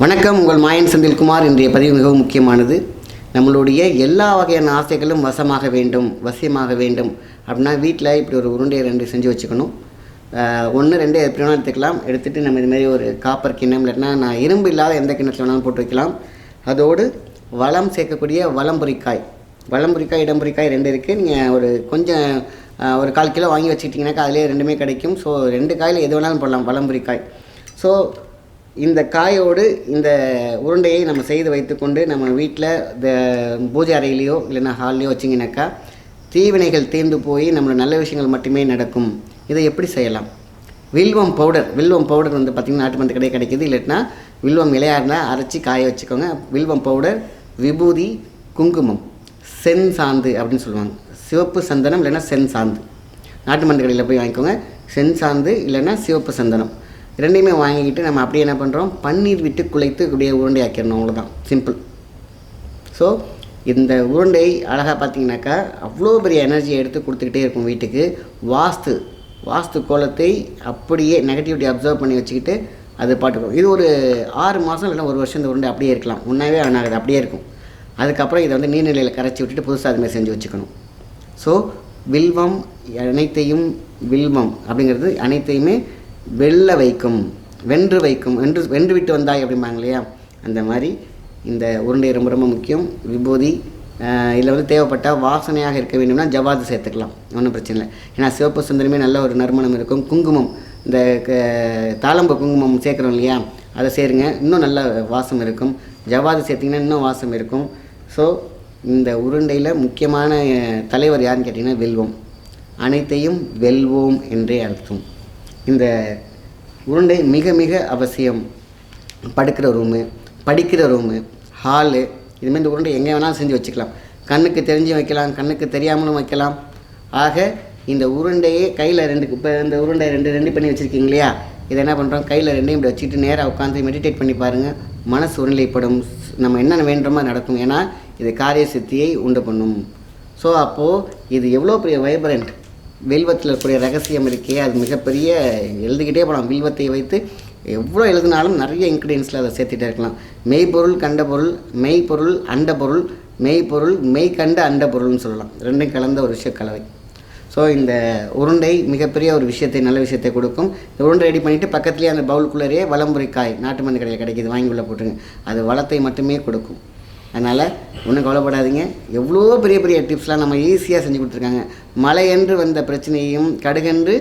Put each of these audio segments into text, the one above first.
வணக்கம். உங்கள் மாயன் செந்தில்குமார். இன்றைய பதிவு மிகவும் முக்கியமானது. நம்மளுடைய எல்லா வகையான ஆசைகளும் வசமாக வேண்டும் வசியமாக வேண்டும் அப்படின்னா வீட்டில் இப்படி ஒரு உருண்டையை ரெண்டு செஞ்சு வச்சுக்கணும். ஒன்று ரெண்டு எப்படி வேணாலும் எடுத்துக்கலாம். எடுத்துகிட்டு நம்ம இதுமாரி ஒரு காப்பர் கிண்ணம் இல்லைன்னா நான் இரும்பு இல்லாத எந்த கிண்ணத்தில் வேணாலும் போட்டு வைக்கலாம். அதோடு வளம் சேர்க்கக்கூடிய வளம்புரிக்காய் வளம்புரிக்காய் இடம்புரிக்காய் ரெண்டு இருக்குது நீங்கள் ஒரு கொஞ்சம் ஒரு கால் கிலோ வாங்கி வச்சுக்கிட்டிங்கனாக்கா அதிலே ரெண்டுமே கிடைக்கும். ஸோ ரெண்டு காயில் எது வேணாலும் போடலாம். வளம்புரிக்காய் ஸோ இந்த காயோடு இந்த உருண்டையை நம்ம செய்து வைத்துக்கொண்டு நம்ம வீட்டில் இந்த பூஜை அறையிலையோ இல்லைன்னா ஹால்லையோ வச்சிங்கனாக்கா தீவினைகள் தீர்ந்து போய் நம்மளோட நல்ல விஷயங்கள் மட்டுமே நடக்கும். இதை எப்படி செய்யலாம்? வில்வம் பவுடர் வில்வம் பவுடர் வந்து பார்த்திங்கன்னா நாட்டு மருந்து கடை கிடைக்கிது. இல்லைன்னா வில்வம் இலையாக இருந்தால் அரைச்சி காய வச்சுக்கோங்க. வில்வம் பவுடர் விபூதி குங்குமம் சென் சாந்து அப்படின்னு சொல்லுவாங்க. சிவப்பு சந்தனம் இல்லைன்னா சென் சாந்து. நாட்டு மருந்து கடையில் போய் வாங்கிக்கோங்க. சென் சாந்து இல்லைன்னா சிவப்பு சந்தனம். ரெண்டையுமே வாங்கிக்கிட்டு நம்ம அப்படியே என்ன பண்ணுறோம் பன்னீர் விட்டு குழைத்து அப்படியே உருண்டை ஆக்கிடணும் அவ்வளோதான் சிம்பிள் ஸோ இந்த உருண்டை அழகாக பார்த்தீங்கன்னாக்கா அவ்வளோ பெரிய எனர்ஜியை எடுத்து கொடுத்துக்கிட்டே இருக்கும் வீட்டுக்கு. வாஸ்து. வாஸ்து கோலத்தை அப்படியே நெகட்டிவிட்டி அப்சர்வ் பண்ணி வச்சுக்கிட்டு அது பாட்டுக்கும் இது ஒரு ஆறு மாதம் இல்லைன்னா ஒரு வருஷம் இந்த உருண்டை அப்படியே இருக்கலாம். ஒன்றாவே ஆனாகுது அப்படியே இருக்கும். அதுக்கப்புறம் இதை வந்து நீர்நிலையில் கரைச்சி விட்டுட்டு புதுசாக அதுமாதிரி செஞ்சு வச்சுக்கணும். ஸோ வில்வம் அனைத்தையும் வில்வம் அப்படிங்கிறது அனைத்தையுமே வெல்ல வைக்கும் வென்று வைக்கும் வென்று வென்று விட்டு வந்தாய் அப்படிம்பாங்க இல்லையா? அந்த மாதிரி இந்த உருண்டை ரொம்ப ரொம்ப முக்கியம். விபூதி இதில் வந்து தேவைப்பட்டால் வாசனையாக இருக்க வேண்டும்னா ஜவாது சேர்த்துக்கலாம். ஒன்றும் பிரச்சனை இல்லை. ஏன்னா சிவப்பு சுந்தரமே நல்ல ஒரு நறுமணம் இருக்கும். குங்குமம் இந்த க- தாளம்பு குங்குமம் சேர்க்குறோம் இல்லையா? அதை சேருங்க. இன்னும் நல்ல வாசம் இருக்கும். ஜவாது சேர்த்திங்கன்னா இன்னும் வாசம் இருக்கும். ஸோ இந்த உருண்டையில் முக்கியமான தலைவர் யாருன்னு கேட்டிங்கன்னா வெல்வம். அனைத்தையும் வெல்வோம் என்றே அர்த்தம். இந்த உருண்டை மிக மிக அவசியம். படுக்கிற ரூமு படிக்கிற ரூமு ஹாலு இதுமாதிரி இந்த உருண்டை எங்கே வேணாலும் செஞ்சு வச்சுக்கலாம். கண்ணுக்கு தெரிஞ்சு வைக்கலாம் கண்ணுக்கு தெரியாமலும் வைக்கலாம். ஆக இந்த உருண்டையே கையில் ரெண்டு இப்போ இந்த உருண்டை ரெண்டு ரெண்டு பண்ணி வச்சுருக்கீங்க இல்லையா? இதை என்ன பண்ணுறோம் கையில் ரெண்டையும் இப்படி வச்சுட்டு நேராக உட்காந்து மெடிடேட் பண்ணி பாருங்கள் மனசு ஒருநிலைப்படும். நம்ம என்னென்ன வேண்டுமோ நடக்கும். ஏன்னா இது காரிய சித்தியை உண்டு பண்ணும். ஸோ அப்போது இது எவ்வளோ பெரிய வைப்ரண்ட் வில்வத்தில் இருக்கக்கூடிய ரகசியம் இருக்கே அது மிகப்பெரிய எழுதிக்கிட்டே போகலாம் வில்வத்தை வைத்து எவ்வளோ எழுதினாலும் நிறைய இன்க்ரீடியன்ஸில் அதை சேர்த்துட்டே இருக்கலாம். மெய்ப்பொருள் கண்ட பொருள் மெய்ப்பொருள் அண்ட பொருள் மெய்ப்பொருள் மெய் கண்ட அண்ட பொருள்னு சொல்லலாம். ரெண்டும் கலந்த ஒரு விஷய கலவை ஸோ இந்த உருண்டை மிகப்பெரிய ஒரு விஷயத்தை நல்ல விஷயத்தை கொடுக்கும். இந்த உருண்டை ரெடி பண்ணிவிட்டு பக்கத்துலேயே அந்த பவுலுக்குள்ளேயே வலம்புரிக்காய் நாட்டு மண்ணு கடையில் கிடைக்கிது. வாங்கி உள்ள போட்டுருங்க. அது வளத்தை மட்டுமே கொடுக்கும். அதனால் ஒன்றும் கவலைப்படாதீங்க. எவ்வளோ பெரிய பெரிய டிப்ஸ்லாம் நம்ம ஈஸியாக செஞ்சு கொடுத்துருக்காங்க. மழையென்று வந்த பிரச்சனையையும் கடுகென்று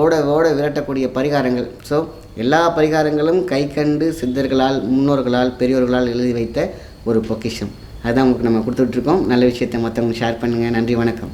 ஓட ஓட விரட்டக்கூடிய பரிகாரங்கள். ஸோ எல்லா பரிகாரங்களும் கை கண்டு சித்தர்களால் முன்னோர்களால் பெரியோர்களால் எழுதி வைத்த ஒரு பொக்கிஷம். அதுதான் உங்களுக்கு நம்ம கொடுத்துட்ருக்கோம். நல்ல விஷயத்தை மற்றவங்க ஷேர் பண்ணுங்கள் நன்றி வணக்கம்.